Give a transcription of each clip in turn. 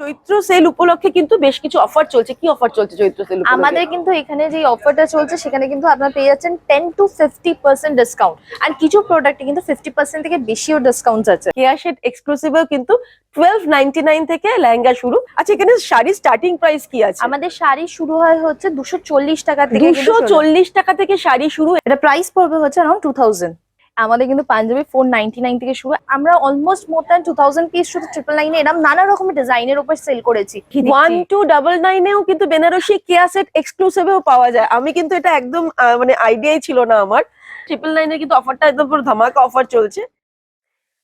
চৈত্র sell উপলক্ষে কিন্তু বেশ কিছু অফার চলছে। কি অফার চলছে চৈত্র সেল আমাদের কিন্তু এখানে যে অফারটা চলছে সেখানে কিন্তু আপনারা পেয়ে যাচ্ছেন ten to fifty percent discount আর কিছু প্রোডাক্টে কিন্তু ফিফটি পার্সেন্ট থেকে বেশিও ডিসকাউন্ট আছে। কেয়া শেড এক্সক্লুসিভেও কিন্তু টুয়েলভ নাইনটি নাইন থেকে লেহেঙ্গা শুরু। আচ্ছা এখানে শাড়ি স্টার্টিং প্রাইস কি আছে? আমাদের শাড়ি শুরু হয় হচ্ছে দুশো চল্লিশ টাকা থেকে দুশো। চল্লিশ টাকা থেকে শাড়ি শুরু। এটা প্রাইস পড়বে হচ্ছে অ্যারাউন্ড টু থাউজেন্ড আমাদের কিন্তু পাঞ্জাবি ফোর নাইনটি নাইন থেকে শুরু আমরা almost more than two thousand piece শুধু ট্রিপল নাইনে এরকম নানা রকমের ডিজাইনের উপর সেল করেছি। ওয়ান টু ডাবল নাইনেও কিন্তু বেনারসি কেয়া সেট এক্সক্লুসিভেও পাওয়া যায়। আমি কিন্তু এটা একদম মানে আইডিয়াই ছিল না আমার। ট্রিপল নাইনের কিন্তু অফারটা একদম পুরো ধামাকা অফার চলছে।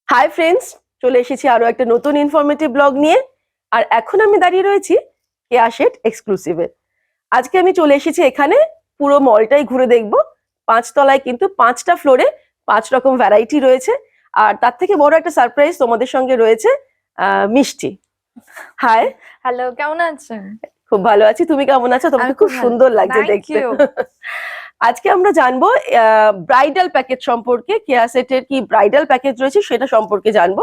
হাই ফ্রেন্ডস চলে এসেছি আরও একটা নতুন ইনফরমেটিভ ব্লগ নিয়ে। আর এখন আমি দাঁড়িয়ে রয়েছি কেয়া শেট এক্সক্লুসিভে আজকে আমি চলে এসেছি এখানে। পুরো মলটাই ঘুরে দেখব। পাঁচতলায় কিন্তু পাঁচটা ফ্লোরে পাঁচ রকম ভ্যারাইটি রয়েছে। আর তার থেকে বড় একটা সারপ্রাইজ তোমাদের সঙ্গে রয়েছে মিষ্টি। হাই হ্যালো কেমন আছেন? খুব ভালো আছি। তুমি কেমন আছো? তোমাকে খুব সুন্দর লাগছে দেখতে। আজকে আমরা জানব ব্রাইডাল প্যাকেজ সম্পর্কে। কেয়া সেটের কি ব্রাইডাল প্যাকেজ রয়েছে সেটা সম্পর্কে জানব।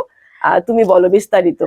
তুমি বলো বিস্তারিত।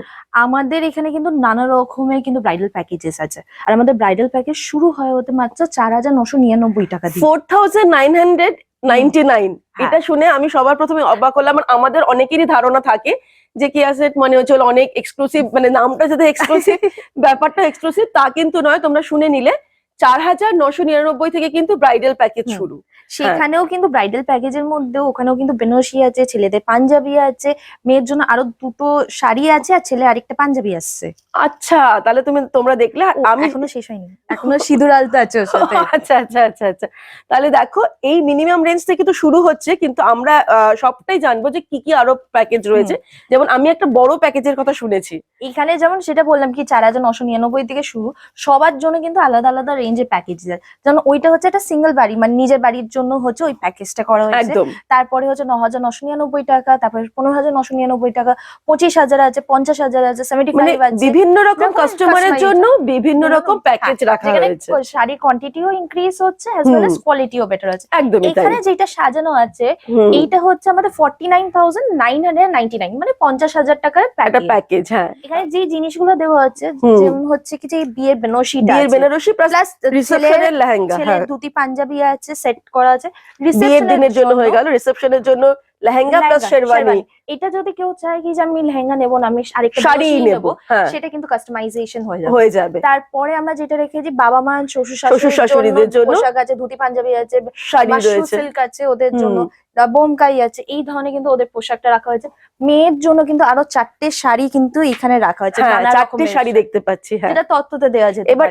আমাদের এখানে কিন্তু নানা রকমের কিন্তু ব্রাইডাল প্যাকেজেস আছে। আর আমাদের ব্রাইডাল প্যাকেজ শুরু হয় হতে মাত্র চার হাজার নশো নিরানব্বই টাকা দিয়ে। Four thousand nine hundred ninety nine হ্যাঁ। এটা শুনে আমি সবার প্রথমে অবাক হলাম। আমাদের অনেকেরই ধারণা থাকে যে কি সেট মানে হচ্ছে অনেক এক্সক্লুসিভ মানে নামটা যাতে এক্সক্লুসিভ ব্যাপারটা এক্সক্লুসিভ তা কিন্তু নয়। তোমরা শুনে নিলে। চার হাজার নশো নিরানব্বই থেকে কিন্তু ব্রাইডাল প্যাকেজ শুরু। সেখানেও কিন্তু ব্রাইডাল প্যাকেজের মধ্যেও ওখানেও কিন্তু বেনারসি আছে ছেলেদের পাঞ্জাবি আছে মেয়ের জন্য আরও দুটো শাড়ি আছে আর ছেলে আরেকটা পাঞ্জাবি আসছে। আচ্ছা তাহলে তুমি তোমরা দেখলে আমি এখনও শেষ হয়নি। এখনও সিঁদুর আলতা আছে ওর সাথে। আচ্ছা আচ্ছা আচ্ছা আচ্ছা। তাহলে দেখো এই মিনিমাম রেঞ্জ থেকে তো শুরু হচ্ছে কিন্তু আমরা সবটাই জানব যে কি কি আরও প্যাকেজ রয়েছে। যেমন আমি একটা বড় প্যাকেজের কথা শুনেছি। এখানে যেমন সেটা বললাম কি চার হাজার নশো নিরানব্বই থেকে শুরু সবার জন্য কিন্তু আলাদা আলাদা রেঞ্জের প্যাকেজ দেয়। যেমন ওইটা হচ্ছে একটা সিঙ্গেল বাড়ি মানে নিজের বাড়ির জন্য হচ্ছে ওই প্যাকেজটা করা হয়েছে। তারপরে হচ্ছে ন হাজার নশো নিরানব্বই টাকা তারপরে পনেরো হাজার নশো নিরানব্বই টাকা পঁচিশ হাজার আছে পঞ্চাশ হাজার আছে সেভেন্টি মানে ফাইভ আছে। বিভিন্ন রকম কাস্টমারের জন্য বিভিন্ন রকম প্যাকেজ হ্যাঁ, রাখা হয়েছে। শাড়ির কোয়ান্টিটিও ইনক্রিজ হচ্ছে অ্যাজ ওয়েল। এস কোয়ালিটিও বেটার আছে একদমই তাই। এখানে যেটা সাজানো আছে এইটা হচ্ছে আমাদের forty nine thousand nine hundred ninety nine মানে পঞ্চাশ হাজার টাকার প্যাকেজ হ্যাঁ। এখানে যে জিনিসগুলো দেওয়া হচ্ছে যেমন হচ্ছে কি যে বিয়ের বেনারসিটা বিয়ের বেনারসি প্লাস রিসেপশনের লেহেঙ্গা হ্যাঁ। ধুতি পাঞ্জাবি আছে সেট করা আছে। বিয়ের দিনের জন্য হয়ে গেল রিসেপশনের জন্য লেহেঙ্গা প্লাস শেরওয়ানি। এটা যদি কেউ চায় কি যে আমি লেহেঙ্গা নেব না আমি আরেকটা শাড়ি নেব হ্যাঁ। সেটা কিন্তু কাস্টমাইজেশন হয়ে যাবে। হয়ে যাবে। তারপরে আমরা যেটা রেখেছি বাবা মা শ্বশুর শ্বশুর শাশুড়িদের জন্য পোশাক আছে ধুতি পাঞ্জাবি আছে শাড়ি রয়েছে। সিল্ক আছে ওদের জন্য বোমকাই আছে এই ধরনের কিন্তু ওদের পোশাকটা রাখা হয়েছে। মেয়ের জন্য কিন্তু আরও চারটে শাড়ি কিন্তু এখানে রাখা হয়েছে হ্যাঁ চারটে শাড়ি দেখতে পাচ্ছি হ্যাঁ। যেটা তত্ত্বতে দেওয়া যেতে এবার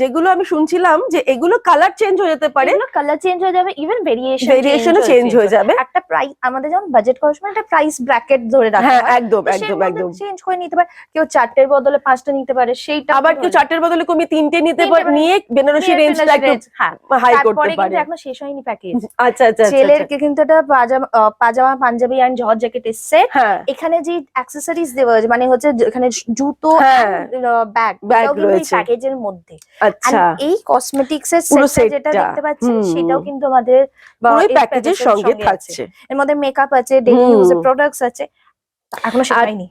যেগুলো আমি শুনছিলাম যে এগুলো কালার চেঞ্জ হয়ে যেতে পারে। কালার চেঞ্জ হয়ে যাবে ইভেন ভেরিয়েশন ভেরিয়েশনও চেঞ্জ হয়ে যাবে। একটা প্রাইস আমাদের যেমন বাজেট করার সময় একটা প্রাইস ব্র্যাকেট ধরে রাখা হ্যাঁ একদম একদম একদম। চেঞ্জ করে নিতে পারে। কেউ চারটের বদলে পাঁচটা নিতে পারে সেইটা আবার কেউ চারটের বদলে কমিয়ে তিনটে নিতে পারে পারে। নিয়ে বেনারসি রেঞ্জটা একটু হ্যাঁ। হাই তারপরে করতে পারে। এখনও শেষ হয়নি প্যাকেজ আচ্ছা আচ্ছা আচ্ছা, ছেলেরকে কিন্তু একটা পাজামা পাজামা পাঞ্জাবি জর্জ জ্যাকেট এসছে। আচ্ছা। হ্যাঁ। এখানে যে অ্যাক্সেসরিজ দেওয়া হয়েছে মানে হচ্ছে এখানে জুতো হ্যাঁ, ব্যাগ ব্যাগ রয়েছে। প্যাকেজের মধ্যে। আচ্ছা। এই কসমেটিক্স এর যেটা দেখতে পাচ্ছেন সেটাও কিন্তু আমাদের প্যাকেজের সঙ্গে থাকছে। এর মধ্যে মেকআপ আছে ডেইলি হুম। ইউজের প্রোডাক্টস আছে। এখনও হয়নি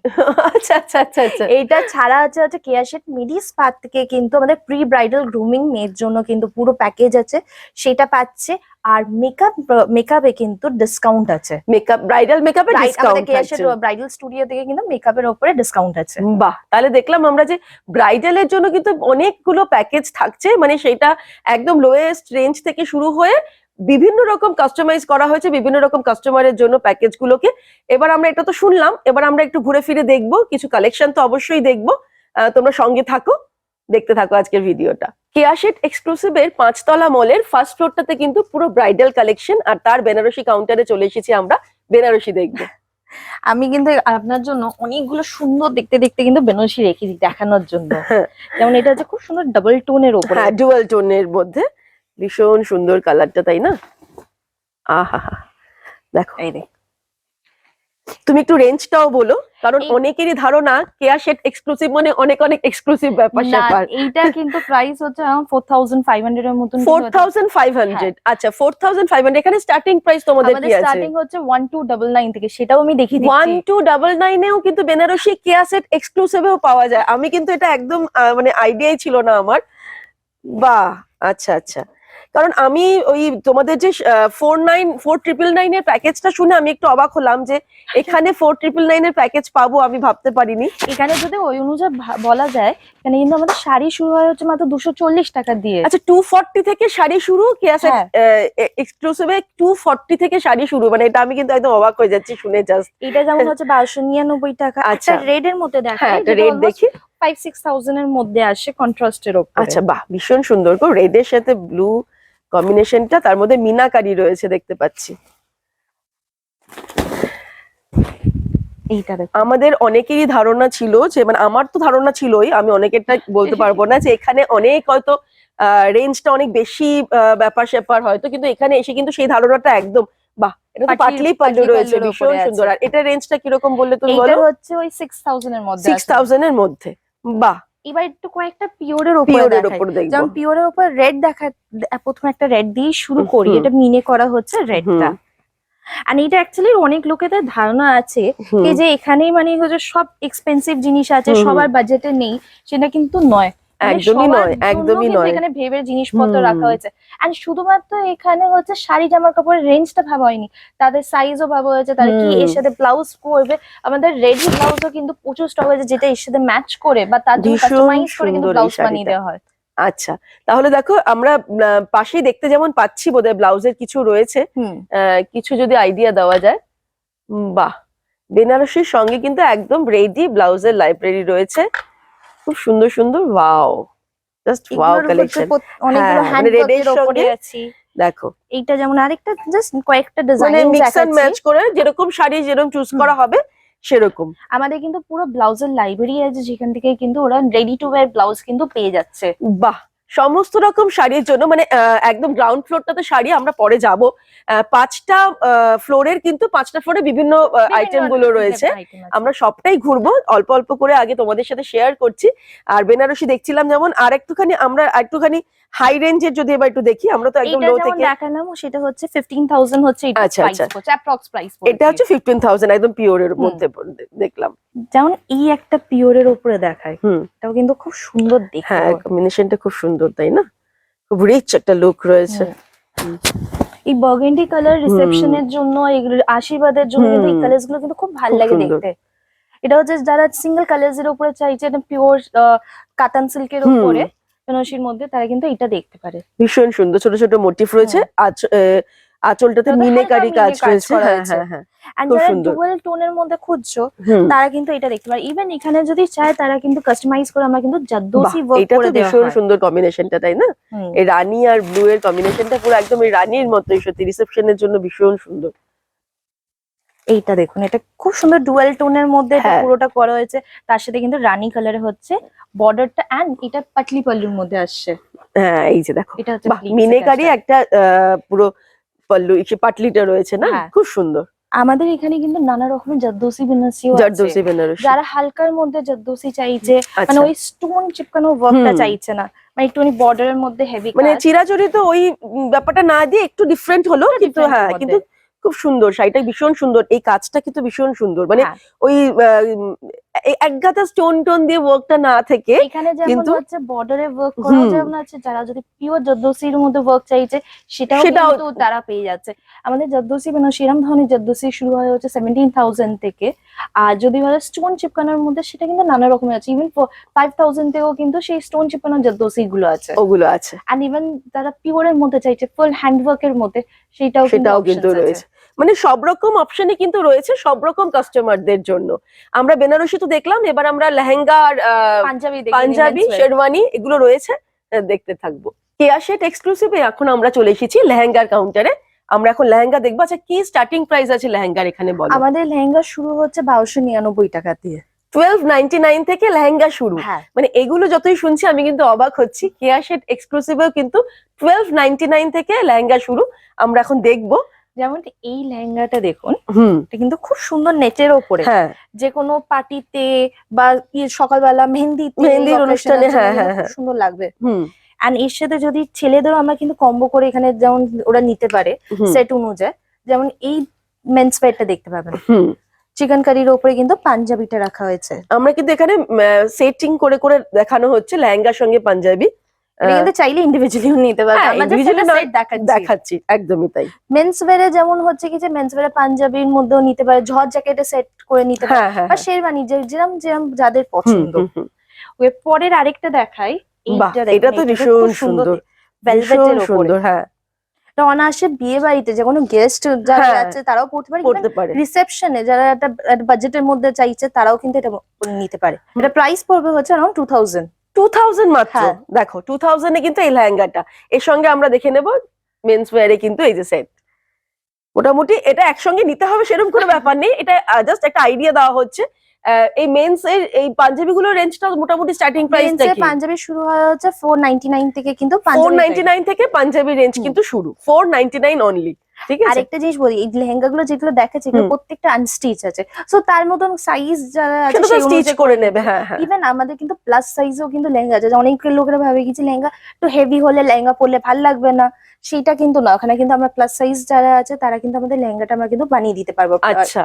আচ্ছা আচ্ছা আচ্ছা আচ্ছা। এইটা ছাড়া আছে হচ্ছে কেয়ার শেট মিডি স্পার থেকে কিন্তু আমাদের প্রি ব্রাইডাল গ্রুমিং মেয়ের জন্য কিন্তু পুরো প্যাকেজ আছে। সেটা পাচ্ছে। আর মেকআপ মেকআপে কিন্তু ডিসকাউন্ট আছে। মেকআপ ব্রাইডাল মেকআপে ডিসকাউন্ট শেট ব্রাইডাল স্টুডিও থেকে কিন্তু মেকআপের উপরে ডিসকাউন্ট আছে। বাহ! তাহলে দেখলাম আমরা যে ব্রাইডালের জন্য কিন্তু অনেকগুলো প্যাকেজ থাকছে। মানে সেটা একদম লোয়েস্ট রেঞ্জ থেকে শুরু হয়ে বিভিন্ন রকম কাস্টমাইজ করা হয়েছে বিভিন্ন রকম কাস্টমারের জন্য প্যাকেজ গুলোকে। এবার আমরা এটা তো শুনলাম এবার আমরা একটু ঘুরে ফিরে দেখব কিছু কালেকশন তো অবশ্যই দেখব। তোমরা সঙ্গে থাকো দেখতে থাকো আজকের ভিডিওটা। কেয়াশেট এক্সক্লুসিভের পাঁচতলা মলের ফার্স্ট ফ্লোরটাতে কিন্তু পুরো ব্রাইডাল কালেকশন আর তার বেনারসি কাউন্টারে চলে এসেছি আমরা বেনারসি দেখব। আমি কিন্তু আপনার জন্য অনেকগুলো সুন্দর দেখতে দেখতে কিন্তু বেনারসি রেখেছি দেখানোর জন্য। হ্যাঁ। যেমন এটা হচ্ছে খুব সুন্দর ডাবল টোনের উপরে। হ্যাঁ ডুয়াল টোনের মধ্যে। ভীষণ সুন্দর কালারটা তাই না? আহা দেখো। এই দেখ। তুমি একটু রেঞ্জটাও বলো কারণ অনেকেরই ধারণা কেয়া শেট এক্সক্লুসিভ মানে অনেক অনেক এক্সক্লুসিভ ব্যাপার স্যাপার। এইটা কিন্তু প্রাইস হচ্ছে ফোর থাউজেন্ড ফাইভ হান্ড্রেড এর মতন ফোর থাউজেন্ড ফাইভ হান্ড্রেড আচ্ছা ফোর থাউজেন্ড ফাইভ হান্ড্রেড এখানে স্টার্টিং প্রাইস তোমাদের কি আছে? স্টার্টিং হচ্ছে ওয়ান টু ডাবল নাইন থেকে। সেটাও আমি দেখিয়ে দিচ্ছি। টু ডাবল নাইনেও কিন্তু বেনারসি কেয়া সেট এক্সক্লুসিভেও পাওয়া যায়। আমি কিন্তু এটা একদম মানে আইডিয়াই ছিল না আমার। বাহ! আচ্ছা আচ্ছা। কারণ আমি ওই তোমাদের যে ফোর নাইন ফোর ট্রিপল নাইনের প্যাকেজটা শুনে আমি একটু অবাক হলাম যে এখানে ফোর ট্রিপল নাইনের প্যাকেজ পাবো আমি ভাবতে পারিনি। এখানে যদি ওই অনুযায়ী বলা যায় এখানে কিন্তু আমাদের শাড়ি শুরু হয় হচ্ছে মাত্র দুশো চল্লিশ টাকা দিয়ে। আচ্ছা টু ফর্টি থেকে শাড়ি শুরু সেট হ্যাঁ। এক্সক্লুসিভে টু ফর্টি থেকে শাড়ি শুরু মানে এটা আমি কিন্তু একদম অবাক হয়ে যাচ্ছি শুনে জাস্ট এটা যেমন হচ্ছে বারোশো নিরানব্বই টাকা। আচ্ছা। রেড এর মধ্যে হ্যাঁ দেখায় একটা রেট দেখি। ফাইভ সিক্স থাউজেন্ড এর মধ্যে আসে কন্ট্রাস্টের ওপর। আচ্ছা বাহ ভীষণ সুন্দর গো। রেডের সাথে ব্লু কম্বিনেশনটা তার মধ্যে মিনাকারি রয়েছে দেখতে পাচ্ছি। এইটা আমাদের অনেকেরই ধারণা ছিল যে মানে আমার তো ধারণা ছিলই আমি অনেকেরটা বলতে পারব না যে এখানে অনেক হয়তো রেঞ্জটা অনেক বেশি ব্যাপার স্যাপার হয়তো কিন্তু এখানে এসে কিন্তু সেই ধারণাটা একদম বাহ এটা তো পাটলি পাল্লু রয়েছে ভীষণ সুন্দর। আর এটা রেঞ্জটা কীরকম বললে তুমি বলো? হচ্ছে ওই সিক্স থাউজেন্ড এর মধ্যে সিক্স থাউজেন্ড এর মধ্যে। বাহ। এবার একটু কয়েকটা পিওরের উপরে পিওরের উপর দেখব। যেমন পিওরের উপর রেড দেখা প্রথমে একটা রেড দিয়ে শুরু করি। এটা মিনে করা হচ্ছে রেডটা আর এটা অ্যাকচুয়ালি অনেক লোকেদের ধারণা আছে যে এখানেই মানে হচ্ছে সব এক্সপেন্সিভ জিনিস আছে। সবার বাজেটে নেই সেটা কিন্তু নয়। একদমই সবার নয় একদমই নয়। এখানে ভেবে জিনিসপত্র রাখা হয়েছে। এন্ড শুধুমাত্র এখানে হচ্ছে শাড়ি জামা কাপড়ের রেঞ্জটা ভাবা হয়নি। তাদের সাইজও ভাবা হয়েছে তারা কি এর সাথে ব্লাউজ করবে আমাদের রেডি ব্লাউজও কিন্তু প্রচুর স্টক হয়েছে যেটা এর সাথে ম্যাচ করে বা তার জন্য কাস্টমাইজ করে কিন্তু ব্লাউজ বানিয়ে দেওয়া হয়। আচ্ছা তাহলে দেখো আমরা পাশেই দেখতে যেমন পাচ্ছি বোধহয় ব্লাউজের কিছু রয়েছে। কিছু যদি আইডিয়া দেওয়া যায় বাহ! বেনারসির সঙ্গে কিন্তু একদম রেডি ব্লাউজের লাইব্রেরি রয়েছে। খুব সুন্দর সুন্দর ওয়াও। জাস্ট ওয়াও কালেকশন অনেকগুলো হ্যাঁ, হ্যান্ড মানে এর ওয়ার্কের উপরে আছে। দেখো। এইটা যেমন আরেকটা জাস্ট কয়েকটা ডিজাইন মানে মিক্স এন্ড ম্যাচ করে যেরকম শাড়ি যেরকম চুজ। করা হবে সেরকম। আমাদের কিন্তু পুরো ব্লাউজের লাইব্রেরি আছে যেখান থেকে কিন্তু ওরা রেডি টু ওয়্যার ব্লাউজ কিন্তু পেয়ে যাচ্ছে। বাহ! সমস্ত রকম শাড়ির জন্য মানে একদম গ্রাউন্ড ফ্লোরটাতে শাড়ি আমরা পরে যাব। পাঁচটা ফ্লোরের কিন্তু পাঁচটা ফ্লোরে বিভিন্ন আইটেমগুলো রয়েছে। আমরা সবটাই ঘুরবো। অল্প অল্প করে আগে তোমাদের সাথে শেয়ার করছি। আর বেনারসি দেখছিলাম যেমন আর একটুখানি আমরা একটুখানি হাই রেঞ্জের যদি এবার একটু দেখি আমরা তো একদম লো থেকে দেখালাম সেটা হচ্ছে ফিফটিন থাউজেন্ড হচ্ছে এটা আচ্ছা, আচ্ছা। অ্যাপ্রক্স প্রাইস এটা হচ্ছে ফিফটিন থাউজেন্ড একদম পিওর এর মধ্যে দেখলাম। যেমন এই একটা পিওরের উপরে দেখায় হুম। এটাও কিন্তু খুব সুন্দর দেখতে হ্যাঁ কম্বিনেশনটা খুব সুন্দর তাই না? খুব রিচ একটা লুক রয়েছে। এই বার্গেন্ডি কালার রিসেপশনের জন্য এগুলো আশীর্বাদের জন্য এই। কালার্সগুলো কিন্তু খুব ভালো লাগে। দেখতে। এটা হচ্ছে যারা সিঙ্গেল কালার্স এর উপরে চাইছে এটা পিওর কাতান সিল্কের উপরে। বেনারসির মধ্যে তারা কিন্তু এটা দেখতে পারে। ভীষণ সুন্দর ছোট ছোট মোটিভ রয়েছে। আহ, আঁচলটাতে মিনেকারি কাজ রয়েছে। হ্যাঁ হ্যাঁ হ্যাঁ। আর খুব যারা ডুয়াল টোনের মধ্যে খুঁজছো তারা কিন্তু এটা দেখতে পারে। ইভেন এখানে যদি চায় তারা কিন্তু কাস্টমাইজ করে আমরা কিন্তু জাদ্দোসি ওয়ার্ক করে দেওয়া ভীষণ হয়। সুন্দর কম্বিনেশনটা তাই না। এই রানী আর ব্লু এর কম্বিনেশনটা পুরো একদম এই রানীর মতোই সত্যি রিসেপশনের জন্য ভীষণ সুন্দর। এইটা দেখুন এটা খুব সুন্দর ডুয়াল টোনের মধ্যে এটা হ্যাঁ। পুরোটা করা হয়েছে। তার সাথে কিন্তু রানী কালারে হচ্ছে বর্ডারটা এন্ড এটা পাটলি পাল্লুর মধ্যে আসছে। হ্যাঁ এই যে দেখো। এটা হচ্ছে মিনেকারি একটা পুরো পাল্লু পাটলিটা রয়েছে না? হ্যাঁ। খুব সুন্দর। আমাদের এখানে কিন্তু নানা রকমের জাদ্দোসি বেনারসিও জারদোসি বেনারসি। যারা হালকার মধ্যে জাদ্দোসি চাইছে মানে আচ্ছা ওই স্টোন চিপকানো ওয়ার্কটা। চাইছে না। মানে একটুখানি বর্ডারের মধ্যে হেভি মানে চিরাচরিত ওই ব্যাপারটা না দিয়ে একটু ডিফারেন্ট হলো কিন্তু হ্যাঁ কিন্তু খুব সুন্দর শাড়িটা ভীষণ সুন্দর এই কাজটা কিন্তু ভীষণ সুন্দর। মানে হ্যাঁ। ওই একগাদা স্টোন টোন দিয়ে ওয়ার্কটা না থেকে এখানে যেমন কিন্তু- হচ্ছে বর্ডারে ওয়ার্ক করা যেমন আছে যারা যদি পিওর জাদ্দোসির মধ্যে ওয়ার্ক চাইছে সেটাও কিন্তু তারা পেয়ে যাচ্ছে। আমাদের জাদ্দোসি মানে সেরকম ধরনের জাদ্দোসি শুরু হয় হচ্ছে সেভেন্টিন থাউজেন্ড থেকে। আর যদি বলে স্টোন চিপকানোর মধ্যে সেটা কিন্তু নানা রকমের আছে। ইভেন ফাইভ থাউজেন্ড থেকেও কিন্তু সেই স্টোন চিপকানোর জাদ্দোসি গুলো আছে। ওগুলো আছে। আর ইভেন যারা পিওরের মধ্যে চাইছে ফুল হ্যান্ডওয়ার্কের মধ্যে সেটাও সেটাও কিন্তু রয়েছে। মানে সব রকম অপশনই কিন্তু রয়েছে সব রকম কাস্টমারদের জন্য। আমরা বেনারসি তো দেখলাম এবার আমরা লেহেঙ্গা আর পাঞ্জাবি পাঞ্জাবি শেরওয়ানি এগুলো রয়েছে দেখতে থাকব। কেয়া শেট এক্সক্লুসিভে এখন আমরা চলে এসেছি লেহেঙ্গার কাউন্টারে আমরা এখন লেহেঙ্গা দেখব। আচ্ছা কি স্টার্টিং প্রাইস আছে লেহেঙ্গার এখানে বলো? আমাদের লেহেঙ্গা শুরু হচ্ছে বারোশো নিরানব্বই টাকা দিয়ে। টুয়েলভ নাইনটি নাইন থেকে লেহেঙ্গা শুরু। হ্যাঁ। মানে এগুলো যতই শুনছি আমি কিন্তু অবাক হচ্ছি। কেয়া শেট এক্সক্লুসিভেও কিন্তু টুয়েলভ নাইনটি নাইন থেকে লেহেঙ্গা শুরু। আমরা এখন দেখব। যেমন এই লেহেঙ্গাটা দেখুন এটা কিন্তু খুব সুন্দর নেটের ওপরে। হ্যাঁ। যে কোনো পার্টিতে বা সকালবেলা মেহেন্দিতে মেহেন্দির অনুষ্ঠানে, হ্যাঁ, হ্যাঁ, হ্যাঁ। সুন্দর লাগবে। হুম। এন্ড এর সাথে যদি ছেলেদেরও আমরা কিন্তু কম্বো করে এখানে যেমন ওরা নিতে পারে সেট অনুযায়ী যেমন এই মেন্স ওয়্যারটা দেখতে পাবেন। হুম। চিকেন কারির ওপরে কিন্তু পাঞ্জাবিটা রাখা হয়েছে। আমরা কিন্তু এখানে সেটিং করে করে দেখানো হচ্ছে লেহেঙ্গার সঙ্গে পাঞ্জাবি। কিন্তু চাইলে ইন্ডিভিজুয়ালি নিতে পারবে হ্যাঁ, আমরা individually জাস্ট নয়, সেট দেখাচ্ছি দেখাচ্ছি একদমই তাই মেন্স ওয়্যারে যেমন হচ্ছে কি যে মেন্স ওয়্যারে পাঞ্জাবির মধ্যেও নিতে পারে ঝড় জ্যাকেটে সেট করে নিতে পারে হ্যাঁ হ্যাঁ বা শেরবানি যে যেরকম যেরকম যাদের হুম, পছন্দ হুম, হুম। ওই পরের আরেকটা দেখাই বাহ এইটা দেখুন, এটা তো এইটা ভীষণ খুব সুন্দর ভেলভেটের ভীষণ উপরে সুন্দর হ্যাঁ এটা অনায়াসে বিয়ে বাড়িতে যে কোনো গেস্ট যারা হ্যাঁ। আছে তারাও পড়তে পারে পড়তে পারে রিসেপশনে যারা একটা বাজেটের মধ্যে চাইছে তারাও কিন্তু এটা পরে নিতে পারে এটা প্রাইস পড়বে হচ্ছে around two thousand two thousand মাত্র। হ্যাঁ। দেখো টু থাউজেন্ডে কিন্তু এই লেহেঙ্গাটা। এর সঙ্গে আমরা দেখে নেব মেন্স ওয়ারে কিন্তু এই যে সেট মোটামুটি এটা একসঙ্গে নিতে হবে সেরকম কোনো ব্যাপার নেই। এটা জাস্ট একটা আইডিয়া দেওয়া হচ্ছে। এই মেন্স এর এই পাঞ্জাবিগুলোর রেঞ্জটা মোটামুটি স্টার্টিং প্রাইসটা কি পাঞ্জাবি শুরু হয় হচ্ছে ফোর নাইনটি নাইন থেকে কিন্তু ফোর পাঞ্জাবি নাইনটি নাইন থেকে পাঞ্জাবি রেঞ্জ কিন্তু শুরু। ফোর নাইনটি নাইন অনলি ঠিক আছে? আরেকটা জিনিস বলি এই লেহেঙ্গা গুলো যেগুলো দেখাচ্ছে এগুলো প্রত্যেকটা আনস্টিচ আছে। সো তার মতন সাইজ যারা আছে সেই স্টিচ করে নেবে হ্যাঁ হ্যাঁ। ইভেন আমাদের কিন্তু প্লাস সাইজও কিন্তু লেহেঙ্গা আছে। অনেক লোকেরা ভাবে কিছু লেহেঙ্গা একটু হেভি হলে লেহেঙ্গা পরলে ভালো লাগবে না। সেটা কিন্তু না। ওখানে কিন্তু আমরা প্লাস সাইজ যারা আছে তারা কিন্তু আমাদের লেহেঙ্গাটা আমরা কিন্তু বানিয়ে দিতে পারব। আচ্ছা।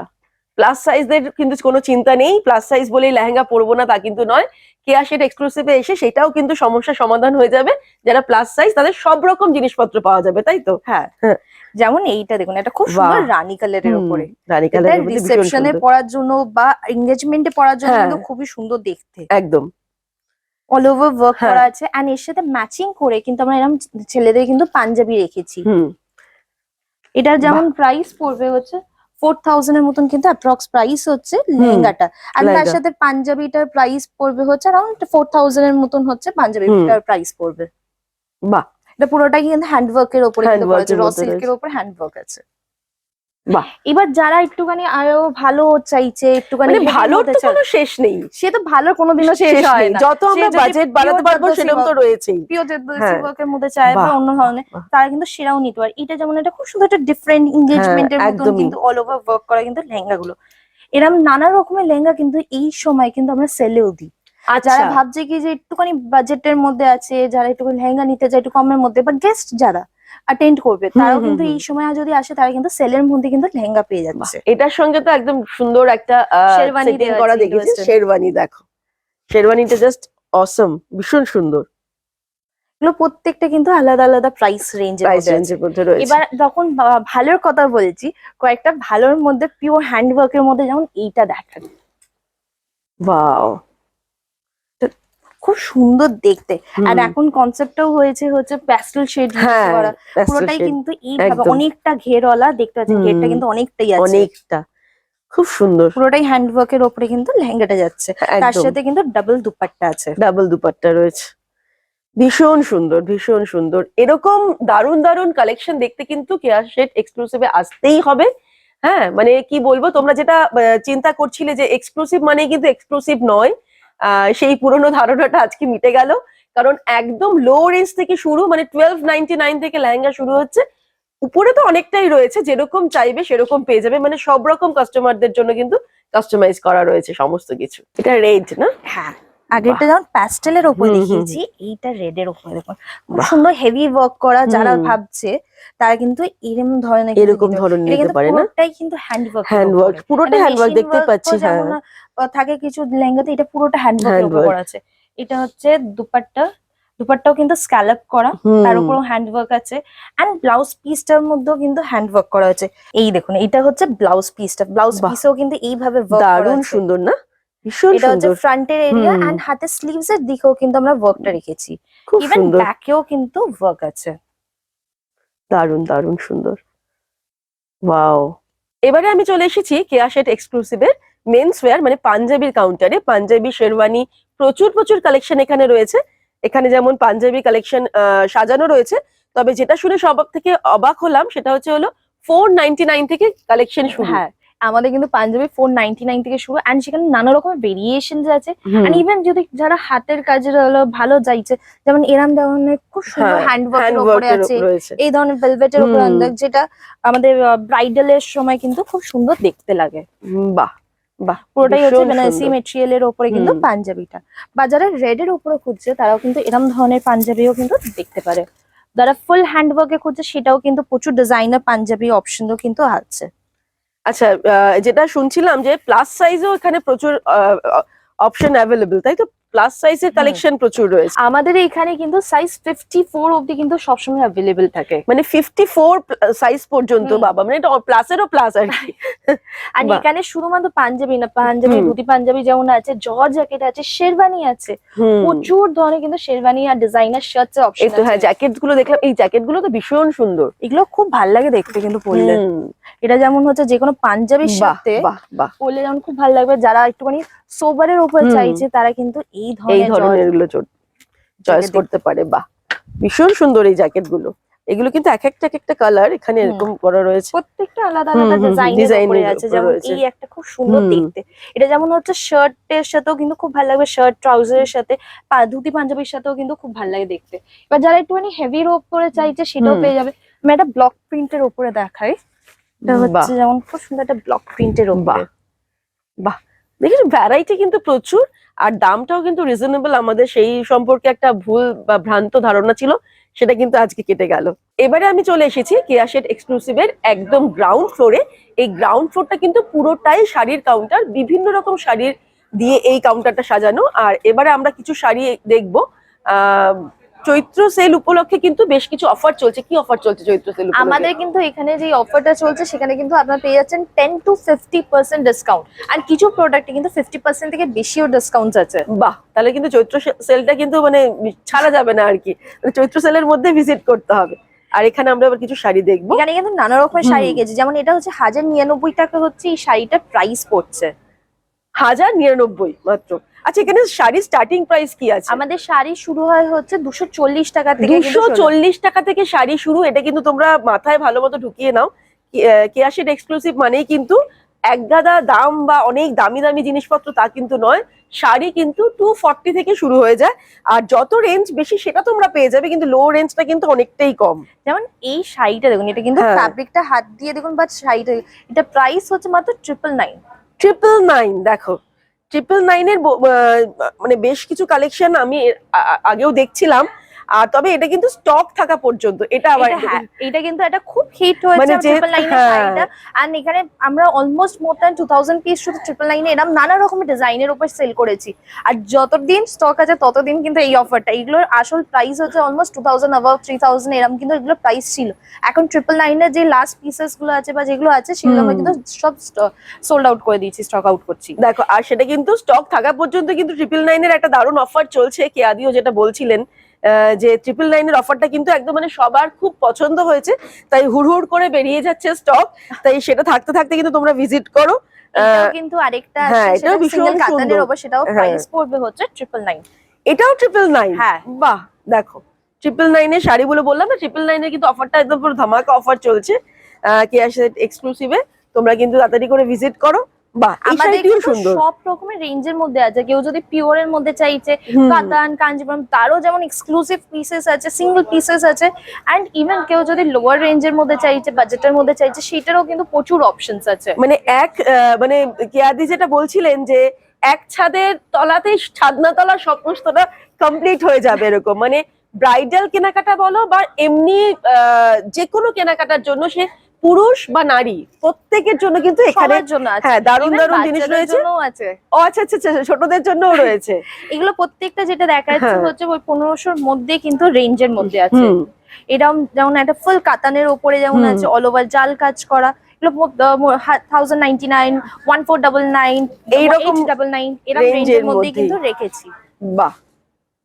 প্লাস সাইজদের কিন্তু কোনো চিন্তা নেই। প্লাস সাইজ বলেই লেহেঙ্গা পরবো না তা কিন্তু নয়। কেয়া সেট এক্সক্লুসিভে এসে সেটাও কিন্তু সমস্যার সমাধান হয়ে যাবে। যারা প্লাস সাইজ তাদের সব রকম জিনিসপত্র পাওয়া যাবে তাই তো? হ্যাঁ। হ্যাঁ। যেমন এইটা দেখুন এটা খুব সুন্দর। রানী কালারের উপরে। রানী কালারের রিসেপশনে। পরার জন্য বা এঙ্গেজমেন্টে পরার জন্য হ্যাঁ। কিন্তু খুবই সুন্দর দেখতে। একদম। All over work. করা আছে এন্ড এর সাথে ম্যাচিং করে কিন্তু আমরা এরকম ছেলেদের কিন্তু পাঞ্জাবি রেখেছি। হুম। এটার যেমন প্রাইস পড়বে হচ্ছে ফোর থাউজেন্ড এর মতন কিন্তু অ্যাপ্রক্স প্রাইস হচ্ছে লেহেঙ্গাটা। আর তার সাথে পাঞ্জাবিটার প্রাইস পড়বে হচ্ছে অ্যারাউন্ড ফোর থাউজেন্ড এর মতন হচ্ছে পাঞ্জাবিটার প্রাইস পড়বে। বাহ। এটা পুরোটাই কিন্তু হ্যান্ডওয়ার্ক এর উপরে কিন্তু Handwork করা আছে এর র সিল্কের। উপরে হ্যান্ডওয়ার্ক আছে। বাহ! এবার যারা একটুখানি আরও ভালো চাইছে একটুখানি মানে তো কোনো শেষ নেই। সে তো ভালো কোনোদিনও শেষ হয়। না। যত আমরা বাজেট বাড়াতে পারব সেরকম তো রয়েছেই। জর্দোসি হ্যাঁ। ওয়ার্কের মধ্যে চায় বা অন্য ধরনের। তারা কিন্তু সেরাও নিতে পারে এটা যেমন এটা খুব সুন্দর একটা ডিফারেন্ট এঙ্গেজমেন্টের মতন কিন্তু অল ওভার ওয়ার্ক করা কিন্তু লেহেঙ্গা গুলো এরকম নানা রকমের লেহেঙ্গা কিন্তু এই সময় কিন্তু আমরা সেলেও দিই। আচ্ছা যারা ভাবছে কি যে একটুখানি বাজেটের মধ্যে আছে যারা একটু লেহেঙ্গা নিতে চায় একটু কমের মধ্যে বা গেস্ট যারা অ্যাটেন্ড করবে তারাও কিন্তু এই সময় যদি আসে তারা কিন্তু সেলের মধ্যে কিন্তু লেহেঙ্গা পেয়ে যাচ্ছে। এটার সঙ্গে তো একদম সুন্দর একটা শেরওয়ানি করা দেখেছি। শেরওয়ানি দেখো। শেরওয়ানিটা জাস্ট অসম ভীষণ সুন্দর। এগুলো প্রত্যেকটা কিন্তু আলাদা আলাদা প্রাইস রেঞ্জের মধ্যে রয়েছে। এবার যখন ভালোর কথা বলছি কয়েকটা ভালোর মধ্যে পিওর হ্যান্ডওয়ার্কের মধ্যে যেমন এইটা দেখান। ওয়াও খুব সুন্দর দেখতে। আর। এখন কনসেপ্টটাও হয়েছে হচ্ছে প্যাস্টেল শেড করা। পুরোটাই কিন্তু এইভাবে। অনেকটা ঘেরওয়ালা দেখতে পাচ্ছেন হুম। ঘেরটা কিন্তু অনেকটাই আছে। অনেকটা। খুব সুন্দর। পুরোটাই হ্যান্ডওয়ার্কের ওপরে কিন্তু লেহেঙ্গাটা যাচ্ছে। তার সাথে কিন্তু ডাবল দুপাট্টা আছে। ডাবল দুপাট্টা রয়েছে। ভীষণ সুন্দর ভীষণ সুন্দর। এরকম দারুণ দারুণ কালেকশন দেখতে কিন্তু কেয়ার শেট এক্সক্লুসিভে আসতেই হবে। হ্যাঁ মানে কি বলব তোমরা যেটা চিন্তা করছিলে যে এক্সক্লুসিভ মানে কিন্তু এক্সক্লুসিভ নয়। সেই পুরনো ধারণাটা আজকে মিটে গেল। কারণ একদম লো রেঞ্জ থেকে শুরু মানে টুয়েলভ নাইনটি নাইন থেকে লেহেঙ্গা শুরু হচ্ছে উপরে তো অনেকটাই রয়েছে যেরকম চাইবে সেরকম পেয়ে যাবে মানে সব রকম কাস্টমারদের জন্য কিন্তু কাস্টমাইজ করা রয়েছে সমস্ত কিছু। এটা রেড না? হ্যাঁ আগেরটা যেমন প্যাস্টেলের ওপরে দেখিয়েছি এইটা রেড এর ওপরে দেখুন। সুন্দর হেভি ওয়ার্ক করা যারা ভাবছে তারা কিন্তু এরকম ধরনের এরকম নিতে পারে। ধরনের নিতে কিন্তু পারে না? পুরোটাই কিন্তু হ্যান্ডওয়ার্ক হ্যান্ডওয়ার্ক পুরোটা হ্যান্ডওয়ার্ক দেখতে পাচ্ছি হ্যাঁ থাকে কিছু লেহেঙ্গাতে এটা পুরোটা Handwork। করা আছে। এটা হচ্ছে দুপাট্টা। দুপাট্টাও কিন্তু স্ক্যালপ করা। তার উপরও হ্যান্ডওয়ার্ক আছে। এন্ড ব্লাউজ পিসটার মধ্যেও কিন্তু হ্যান্ডওয়ার্ক করা আছে এই দেখুন এটা হচ্ছে ব্লাউজ পিসটা ব্লাউজ। পিসেও কিন্তু এইভাবে দারুণ সুন্দর না? ভীষণ এটা হচ্ছে ফ্রন্টের এরিয়া। এন্ড হাতের স্লিভস এর দিকেও কিন্তু আমরা ওয়ার্কটা রেখেছি। ইভেন ব্যাকেও কিন্তু ওয়ার্ক আছে। দারুণ দারুণ সুন্দর। ওয়াও এবারে আমি চলে এসেছি কেয়া শেট এক্সক্লুসিভের মেন্স ওয়্যার মানে পাঞ্জাবির কাউন্টারে পাঞ্জাবি শেরওয়ানি প্রচুর প্রচুর কালেকশন এখানে রয়েছে। এখানে যেমন পাঞ্জাবি কালেকশন সাজানো রয়েছে। তবে যেটা শুনে সব থেকে অবাক হলাম সেটা হচ্ছে হলো ফোর থেকে কালেকশন শুরু। হ্যাঁ আমাদের কিন্তু পাঞ্জাবি ফোর নাইনটি নাইন থেকে শুরু অ্যান্ড সেখানে নানা রকমের ভেরিয়েশন আছে। অ্যান্ড ইভেন যদি যারা হাতের কাজের হলো ভালো চাইছে যেমন এরাম ধরনের খুব সুন্দর হ্যাঁ, হ্যান্ড উপরে আছে। এই ধরনের ভেলভেটের উপরে। যেটা আমাদের ব্রাইডালের সময় কিন্তু খুব সুন্দর দেখতে লাগে। বাহ! বাহ পুরোটাই হচ্ছে বেনারসি উপরে কিন্তু পাঞ্জাবিটা। রেড এর উপরে খুঁজছে তারাও কিন্তু এরম ধরনের পাঞ্জাবিও কিন্তু দেখতে পারে। যারা ফুল হ্যান্ডওয়ার্কে খুঁজছে সেটাও কিন্তু প্রচুর ডিজাইনার পাঞ্জাবি অপশনও কিন্তু আছে। আচ্ছা যেটা শুনছিলাম যে প্লাস সাইজও এখানে প্রচুর অপশন অ্যাভেলেবল তাই তো? প্লাস সাইজের। কালেকশন প্রচুর রয়েছে। আমাদের এখানে কিন্তু সাইজ ফিফটি ফোর অব্দি কিন্তু সবসময় অ্যাভেলেবেল থাকে। মানে ফিফটি ফোর সাইজ পর্যন্ত বাবা মানে এটা প্লাসেরও প্লাস আর কি। আর এখানে শুধুমাত্র পাঞ্জাবি না পাঞ্জাবি ধুতি পাঞ্জাবি যেমন আছে জর্জ জ্যাকেট আছে শেরবানি আছে। প্রচুর ধরনের কিন্তু শেরবানি আর ডিজাইনার শার্টস অপশন তো হ্যাঁ আছে। জ্যাকেটগুলো দেখলাম এই জ্যাকেটগুলো তো ভীষণ সুন্দর। এগুলো খুব ভালো লাগে দেখতে কিন্তু পরলে। এটা যেমন হচ্ছে যে কোনো পাঞ্জাবির সাথে পরলে যেমন খুব ভালো লাগবে যারা একটুখানি সোবারের উপর চাইছে তারা কিন্তু এই ধরনেরগুলো চয়েস করতে পারে। বাহ ভীষণ সুন্দর এই জ্যাকেটগুলো এগুলো কিন্তু এক একটা এক একটা কালার এখানে এরকম করা রয়েছে। প্রত্যেকটা আলাদা আলাদা ডিজাইন এর আছে। যেমন এই একটা খুব সুন্দর। দেখতে। এটা যেমন হচ্ছে শার্টের সাথেও কিন্তু খুব ভালো লাগবে। শার্ট ট্রাউজারের সাথে ধুতি পাঞ্জাবির সাথেও কিন্তু খুব ভালো লাগে দেখতে। এবার যারা একটুখানি হেভি রোপ করে চাইছে সেটাও পেয়ে যাবে। আমি একটা ব্লক প্রিন্টের উপরে দেখাই। এটা বাহ। হচ্ছে যেমন খুব সুন্দর একটা ব্লক প্রিন্টের বাহ উপরে। বাহ। দেখিস ভ্যারাইটি কিন্তু প্রচুর। আর দামটাও কিন্তু রিজনেবল আমাদের সেই সম্পর্কে একটা ভুল বা ভ্রান্ত ধারণা ছিল, সেটা কিন্তু আজকে কেটে গেল। এবারে আমি চলে এসেছি কেয়া শেড এক্সক্লুসিভের একদম গ্রাউন্ড ফ্লোরে এই গ্রাউন্ড ফ্লোরটা কিন্তু পুরোটাই শাড়ির কাউন্টার বিভিন্ন রকম শাড়ির দিয়ে এই কাউন্টারটা সাজানো। আর এবারে আমরা কিছু শাড়ি দেখব চৈত্র সেল উপলক্ষে কিন্তু বেশ কিছু অফার চলছে। কি অফার চলছে চৈত্র সেল আমাদের কিন্তু এখানে যে অফারটা চলছে সেখানে কিন্তু আপনারা পেয়ে যাচ্ছেন ten to fifty percent discount আর কিছু প্রোডাক্টে কিন্তু ফিফটি পার্সেন্ট থেকে বেশিও ডিসকাউন্ট আছে। বাহ! তাহলে কিন্তু চৈত্র সেলটা কিন্তু মানে ছাড়া যাবে না আর কি চৈত্র সেলের মধ্যে ভিজিট করতে হবে। আর এখানে আমরা আবার কিছু শাড়ি দেখব। এখানে কিন্তু নানা রকমের শাড়ি। গেছে যেমন এটা হচ্ছে হাজার নিরানব্বই টাকা হচ্ছে এই শাড়িটার প্রাইস পড়ছে। হাজার নিরানব্বই মাত্র। আচ্ছা এখানে শাড়ি স্টার্টিং প্রাইস কি আছে? আমাদের শাড়ি শুরু হয় হচ্ছে দুশো চল্লিশ টাকা থেকে দুশো চল্লিশ। টাকা থেকে শাড়ি শুরু এটা কিন্তু তোমরা মাথায় ভালো মতো ঢুকিয়ে নাও। কেয়াশেড এক্সক্লুসিভ মানেই কিন্তু এক গাদা দাম বা অনেক দামি দামি জিনিসপত্র তা কিন্তু নয়। শাড়ি কিন্তু টু ফর্টি থেকে শুরু হয়ে যায়। আর যত রেঞ্জ বেশি সেটা তোমরা পেয়ে যাবে কিন্তু লো রেঞ্জটা কিন্তু অনেকটাই কম। যেমন এই শাড়িটা দেখুন এটা কিন্তু। ফ্যাব্রিকটা হাত দিয়ে দেখুন বা শাড়িটা এটা প্রাইস হচ্ছে মাত্র ট্রিপল নাইন ট্রিপল নাইন দেখো। ট্রিপল নাইনের মানে বেশ কিছু কালেকশন আমি আগেও দেখছিলাম। আর তবে এটা কিন্তু স্টক থাকা পর্যন্ত এটা আবার এটা হ্যাঁ কিন্তু এটা খুব হিট হয়েছে মানে ট্রিপল হ্যাঁ। শাড়িটা আর এখানে আমরা almost more than two thousand piece শুধু ট্রিপল নাইনে এরকম নানা রকমের ডিজাইনের উপর সেল করেছি। আর যতদিন স্টক আছে ততদিন কিন্তু এই অফারটা এগুলোর আসল প্রাইস হচ্ছে almost two thousand about three thousand এরকম কিন্তু এগুলো প্রাইস ছিল। এখন ট্রিপল নাইনের যে লাস্ট পিসেসগুলো আছে বা যেগুলো আছে সেগুলো আমরা কিন্তু সব সোল্ড আউট করে দিয়েছি স্টক আউট করছি। দেখো আর সেটা কিন্তু স্টক থাকা পর্যন্ত কিন্তু ট্রিপল নাইনের একটা দারুণ অফার চলছে। কে আদিও যেটা বলছিলেন যে ট্রিপল নাইনের অফারটা কিন্তু একদম মানে সবার খুব পছন্দ হয়েছে। তাই হুড় করে বেরিয়ে যাচ্ছে স্টক তাই সেটা থাকতে থাকতে কিন্তু তোমরা ভিজিট করো। কিন্তু আরেকটা হ্যাঁ, এটাও সেটা ভীষণ কাতানের। উপর সেটাও হ্যাঁ। প্রাইস পড়বে হচ্ছে ট্রিপল নাইন এটাও ট্রিপল নাইন হ্যাঁ। বাহ দেখো। ট্রিপল নাইনের শাড়িগুলো বললাম না ট্রিপল নাইনের কিন্তু অফারটা একদম পুরো ধামাকা অফার চলছে। কেয়ার এক্সক্লুসিভে তোমরা কিন্তু তাড়াতাড়ি করে ভিজিট করো। বাহ আমাদের কিন্তু সব রকমের রেঞ্জের মধ্যে আছে। কেউ যদি পিওরের মধ্যে চাইছে কাতান কাঞ্জিপুরম তারও যেমন এক্সক্লুসিভ পিসেস আছে সিঙ্গেল পিসেস আছে। অ্যান্ড ইভেন কেউ যদি লোয়ার রেঞ্জের মধ্যে চাইছে বাজেটের মধ্যে চাইছে সেটারও কিন্তু প্রচুর অপশনস আছে। মানে এক মানে কেয়াদি যেটা বলছিলেন যে এক ছাদের তলাতেই ছাদনা তলার স্বপ্নস্তটা কমপ্লিট হয়ে যাবে এরকম। মানে ব্রাইডাল কেনাকাটা বলো বা এমনি আহ, যে কোনো কেনাকাটার জন্য সে পুরুষ বা নারী প্রত্যেকের জন্য কিন্তু এখানে হ্যাঁ দারুণ দারুণ জিনিস রয়েছে। ও আচ্ছা আচ্ছা আচ্ছা ছোটদের জন্যও রয়েছে। এগুলো প্রত্যেকটা যেটা দেখা যাচ্ছে হ্যাঁ। হচ্ছে ওই পনেরোশোর মধ্যে কিন্তু রেঞ্জের মধ্যে আছে। এরকম যেমন একটা ফুল কাতানের ওপরে যেমন আছে অল ওভার জাল কাজ করা এইরকম রেঞ্জের মধ্যে। কিন্তু রেখেছি। বাহ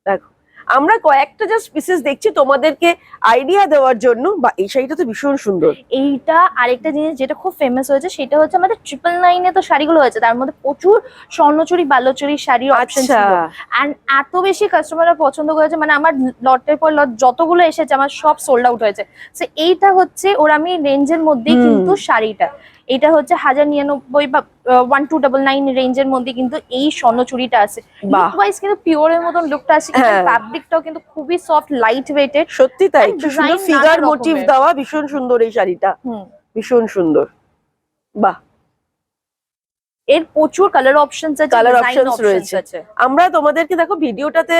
দেখো। আমরা কয়েকটা জাস্ট পিসেস দেখছি তোমাদেরকে আইডিয়া দেওয়ার জন্য বা এই শাড়িটা তো ভীষণ সুন্দর। এইটা আরেকটা জিনিস যেটা খুব ফেমাস হয়েছে সেটা হচ্ছে আমাদের ট্রিপল নাইনে তো শাড়িগুলো হয়েছে তার মধ্যে প্রচুর স্বর্ণচুরি বাল্যচুরি শাড়ির অপশন আচ্ছা। ছিল। অ্যান্ড এত বেশি কাস্টমাররা পছন্দ করেছে মানে আমার লটের পর লট যতগুলো এসেছে আমার সব সোল্ড আউট হয়েছে। সো এইটা হচ্ছে ওর আমি রেঞ্জের মধ্যেই কিন্তু শাড়িটা। এটা হচ্ছে হাজার নিরানব্বই বা ওয়ান টু ডাবল নাইন রেঞ্জের মধ্যে কিন্তু এই স্বর্ণ চুড়িটা আছে। ওয়াইজ কিন্তু পিওরের মতন লুকটা আছে কিন্তু। ফ্যাব্রিকটাও কিন্তু খুবই সফট লাইট ওয়েটেড সত্যি তাই সুন্দর ফিগার মোটিভ দেওয়া ভীষণ সুন্দর এই শাড়িটা। ভীষণ সুন্দর। বাহ। এর প্রচুর কালার অপশনস আছে options options রয়েছে। আমরা তোমাদেরকে দেখো ভিডিওটাতে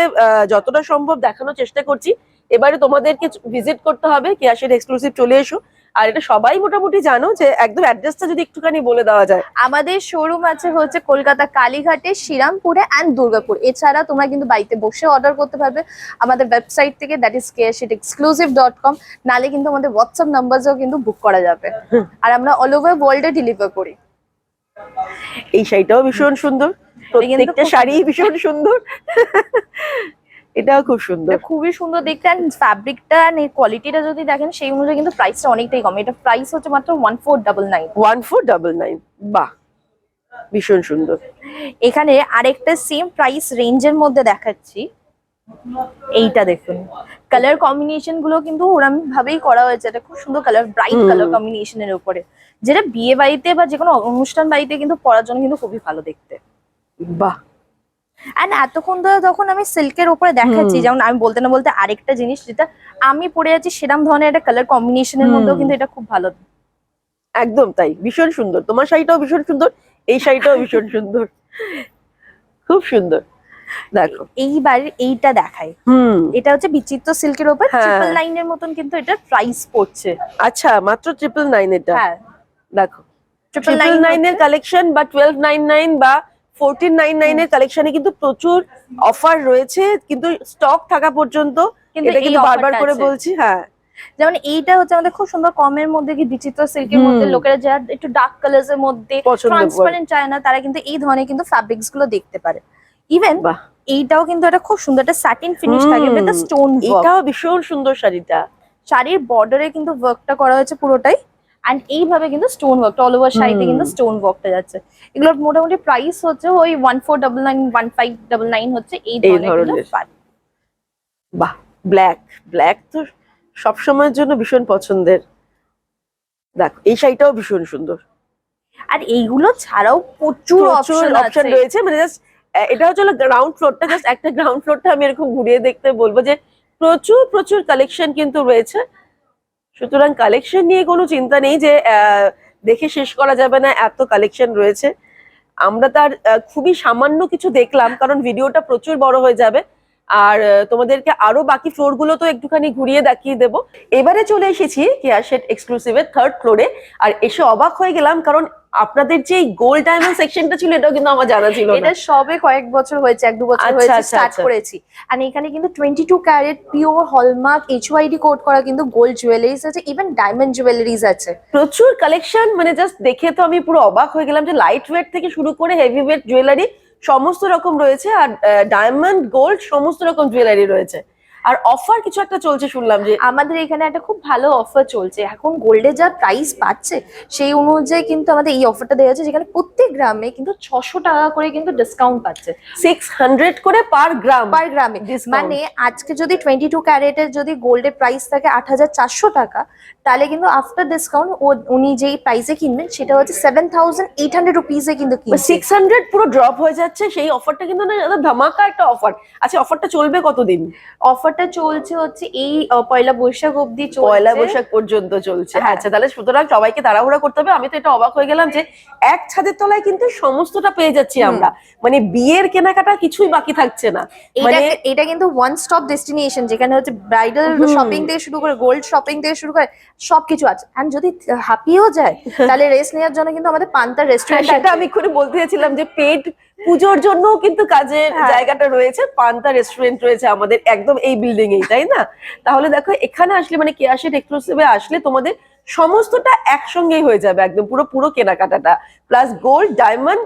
যতটা সম্ভব দেখানোর চেষ্টা করছি। এবারে তোমাদেরকে ভিজিট করতে হবে কেয়াশের এক্সক্লুসিভ চলে এসো। আর এটা সবাই মোটামুটি জানো যে একদম অ্যাড্রেসটা যদি একটুখানি বলে দেওয়া যায়। আমাদের শোরুম আছে হচ্ছে কলকাতা কালীঘাটে শ্রীরামপুরে অ্যান্ড দুর্গাপুর। এছাড়া তোমরা কিন্তু বাড়িতে বসে অর্ডার করতে পারবে। আমাদের ওয়েবসাইট থেকে দ্যাট ইজ কেয়ারশিট এক্সক্লুসিভ ডট কম নালে কিন্তু আমাদের হোয়াটসঅ্যাপ নাম্বারও কিন্তু বুক করা যাবে। আর আমরা অল ওভার ওয়ার্ল্ডে ডেলিভার করি। এই শাড়িটাও ভীষণ সুন্দর। প্রত্যেকটা শাড়ি ভীষণ সুন্দর। এটাও খুব সুন্দর। খুবই সুন্দর দেখতে অ্যান্ড ফ্যাব্রিকটা অ্যান্ড এর কোয়ালিটিটা যদি দেখেন সেই অনুযায়ী কিন্তু প্রাইসটা অনেকটাই কম। এটা প্রাইস হচ্ছে মাত্র one four double nine one four double nine বাহ! ভীষণ সুন্দর। এখানে আরেকটা সেম প্রাইস রেঞ্জের মধ্যে দেখাচ্ছি। এইটা দেখুন। কালার কম্বিনেশনগুলো কিন্তু ওরম ভাবেই করা হয়েছে। এটা খুব সুন্দর কালার ব্রাইট। কালার কম্বিনেশনের উপরে। যেটা বিয়ে বাড়িতে বা যে কোনো অনুষ্ঠান বাড়িতে কিন্তু পরার জন্য কিন্তু খুবই ভালো দেখতে। বাহ! অ্যান্ড এতক্ষণ ধরে যখন আমি সিল্কের উপরে দেখাচ্ছি যেমন আমি বলতে না বলতে আরেকটা জিনিস যেটা আমি পরে আছি সেরকম ধরনের একটা কালার কম্বিনেশনের মধ্যেও কিন্তু এটা খুব ভালো। একদম তাই ভীষণ সুন্দর। তোমার শাড়িটাও ভীষণ সুন্দর এই শাড়িটাও ভীষণ সুন্দর। খুব সুন্দর। দেখো। এইবার এইটা দেখাই। হুম। এটা হচ্ছে বিচিত্র সিল্কের উপর হ্যাঁ। ট্রিপল লাইনের মতন কিন্তু এটা প্রাইস পড়ছে। আচ্ছা মাত্র ট্রিপল নাইন এটা। হ্যাঁ। দেখো। ট্রিপল ট্রিপল নাইনের কালেকশন বা টুয়েলভ নাইন নাইন বা ফোরটিন নাইন নাইনের কালেকশনে কিন্তু প্রচুর অফার রয়েছে কিন্তু স্টক থাকা পর্যন্ত কিন্তু এটা কিন্তু বারবার করে বলছি হ্যাঁ। যেমন এইটা হচ্ছে আমাদের খুব সুন্দর কমের মধ্যে কি বিচিত্র সিল্কের মধ্যে লোকেরা যারা একটু ডার্ক কালার্স এর মধ্যে ট্রান্সপারেন্ট চায় না তারা কিন্তু এই ধরনের কিন্তু ফ্যাব্রিক্সগুলো দেখতে পারে। ইভেন এইটাও কিন্তু একটা খুব সুন্দর একটা স্যাটিন ফিনিশ থাকে উইথ স্টোন এটাও ভীষণ সুন্দর শাড়িটা। শাড়ির বর্ডারে কিন্তু ওয়ার্কটা করা হয়েছে পুরোটাই। অ্যান্ড এইভাবে কিন্তু স্টোন ওয়ার্কটা অল ওভার শাড়িতে কিন্তু স্টোন ওয়ার্কটা যাচ্ছে। এগুলোর মোটামুটি প্রাইস হচ্ছে ওই one four double nine one five double nine হচ্ছে এই ধরনের বাহ ব্ল্যাক ব্ল্যাক তো সবসময়ের জন্য ভীষণ পছন্দের। দেখো এই শাড়িটাও ভীষণ সুন্দর। আর এইগুলো ছাড়াও প্রচুর অপশন রয়েছে মানে জাস্ট এটা হচ্ছে গ্রাউন্ড ফ্লোরটা জাস্ট একটা গ্রাউন্ড ফ্লোরটা আমি এরকম ঘুরিয়ে দেখতে বলব যে প্রচুর প্রচুর কালেকশন কিন্তু রয়েছে। সুতরাং কালেকশন নিয়ে কোনো চিন্তা নেই যে দেখে শেষ করা যাবে না, এত কালেকশন রয়েছে। আমরা তার খুবই সামান্য কিছু দেখলাম, কারণ ভিডিওটা প্রচুর বড় হয়ে যাবে। আর তোমাদেরকে আরও বাকি ফ্লোরগুলো তো একটুখানি ঘুরিয়ে দেখিয়ে দেবো। এবারে চলে এসেছি কেয়ারশেট এক্সক্লুসিভের থার্ড ফ্লোরে আর এসে অবাক হয়ে গেলাম কারণ আপনাদের যে গোল্ড ডায়মন্ড সেকশনটা ছিল এটাও কিন্তু আমার জানা ছিল না। এটা সবে কয়েক বছর হয়েছে এক দু বছর আচ্ছা, হয়েছে আচ্ছা, স্টার্ট আচ্ছা। করেছি। আর এখানে কিন্তু twenty two carat pure hallmark HUID code করা কিন্তু গোল্ড জুয়েলারিজ আছে ইভেন ডায়মন্ড জুয়েলারিজ আছে। প্রচুর কালেকশন মানে জাস্ট দেখে তো আমি পুরো অবাক হয়ে গেলাম যে লাইট ওয়েট থেকে শুরু করে হেভি ওয়েট জুয়েলারি সমস্ত রকম রয়েছে আর ডায়মন্ড গোল্ড সমস্ত রকম জুয়েলারি রয়েছে। আর অফার কিছু একটা চলছে শুনলাম যে আমাদের এখানে একটা খুব ভালো অফার চলছে। এখন গোল্ডে যা প্রাইস পাচ্ছে সেই অনুযায়ী কিন্তু আমাদের এই অফারটা দেওয়া আছে যেখানে প্রত্যেক গ্রামে কিন্তু ছশো টাকা করে কিন্তু ডিসকাউন্ট পাচ্ছে। সিক্স হান্ড্রেড করে পার গ্রাম পার গ্রামে. মানে আজকে যদি টোয়েন্টি টু ক্যারেটের যদি গোল্ডের প্রাইস থাকে আট হাজার চারশো টাকা তাহলে কিন্তু আফটার ডিসকাউন্ট ও উনি যেই প্রাইসে কিনবেন সেটা হচ্ছে সেভেন থাউজেন্ড এইট হান্ড্রেড রুপিসে কিন্তু সিক্স হান্ড্রেড পুরো ড্রপ হয়ে যাচ্ছে সেই অফারটা কিন্তু না ধামাকা একটা অফার আচ্ছা অফারটা চলবে কতদিন? অফারটা চলছে হচ্ছে এই পয়লা বৈশাখ অবধি পয়লা বৈশাখ পর্যন্ত চলছে। হ্যাঁ। আচ্ছা তাহলে সুতরাং সবাইকে তাড়াহুড়া করতে হবে। আমি তো এটা অবাক হয়ে গেলাম যে এক ছাদের তলায় কিন্তু সমস্তটা পেয়ে যাচ্ছি আমরা। মানে বিয়ের কেনাকাটা কিছুই বাকি থাকছে না। মানে এটা কিন্তু ওয়ান স্টপ ডেস্টিনেশন যেখানে হচ্ছে ব্রাইডাল শপিং থেকে শুরু করে গোল্ড শপিং থেকে শুরু করে সবকিছু আছে। এন্ড যদি হাঁপিয়েও যায় তাহলে রেস্ট নেওয়ার জন্য কিন্তু আমাদের পান্তা হ্যাঁ, রেস্টুরেন্ট সেটা আমি করে বলতে চাইছিলাম যে পেট পুজোর জন্য কিন্তু কাজের হ্যাঁ। জায়গাটা রয়েছে পান্তা রেস্টুরেন্ট রয়েছে আমাদের একদম এই বিল্ডিং এই তাই না? তাহলে দেখো এখানে আসলে মানে কেয়াশেট এক্সক্লুসিভে আসলে তোমাদের সমস্তটা একসঙ্গেই হয়ে যাবে একদম পুরো পুরো কেনাকাটাটা। প্লাস গোল্ড ডায়মন্ড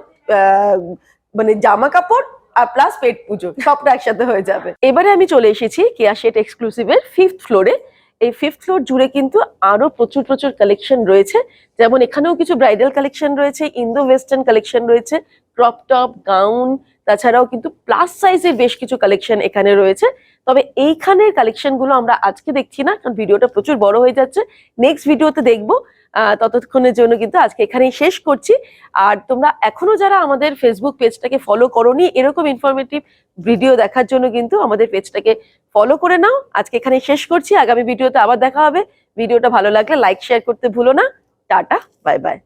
মানে জামা কাপড় আর প্লাস পেট পুজো সবটা একসাথে হয়ে যাবে। এবারে আমি চলে এসেছি কেয়াশেট এক্সক্লুসিভের ফিফথ ফ্লোরে এই ফিফথ ফ্লোর জুড়ে কিন্তু আরও প্রচুর প্রচুর কালেকশন রয়েছে। যেমন এখানেও কিছু ব্রাইডাল কালেকশন রয়েছে ইন্দো ওয়েস্টার্ন কালেকশন রয়েছে ক্রপ টপ গাউন তাছাড়াও কিন্তু প্লাস সাইজের বেশ কিছু কালেকশন এখানে রয়েছে। তবে এইখানের কালেকশনগুলো আমরা আজকে দেখছি না, কারণ ভিডিওটা প্রচুর বড় হয়ে যাচ্ছে। নেক্সট ভিডিওতে দেখব। ততক্ষণের জন্য কিন্তু আজকে এখানেই শেষ করছি। আর তোমরা এখনও যারা আমাদের ফেসবুক পেজটাকে ফলো করোনি, এরকম ইনফরমেটিভ ভিডিও দেখার জন্য কিন্তু আমাদের পেজটাকে ফলো করে নাও। আজকে এখানে শেষ করছি। আগামী ভিডিওতে আবার দেখা হবে। ভিডিওটা ভালো লাগলে লাইক শেয়ার করতে ভুলো না। Tata bye bye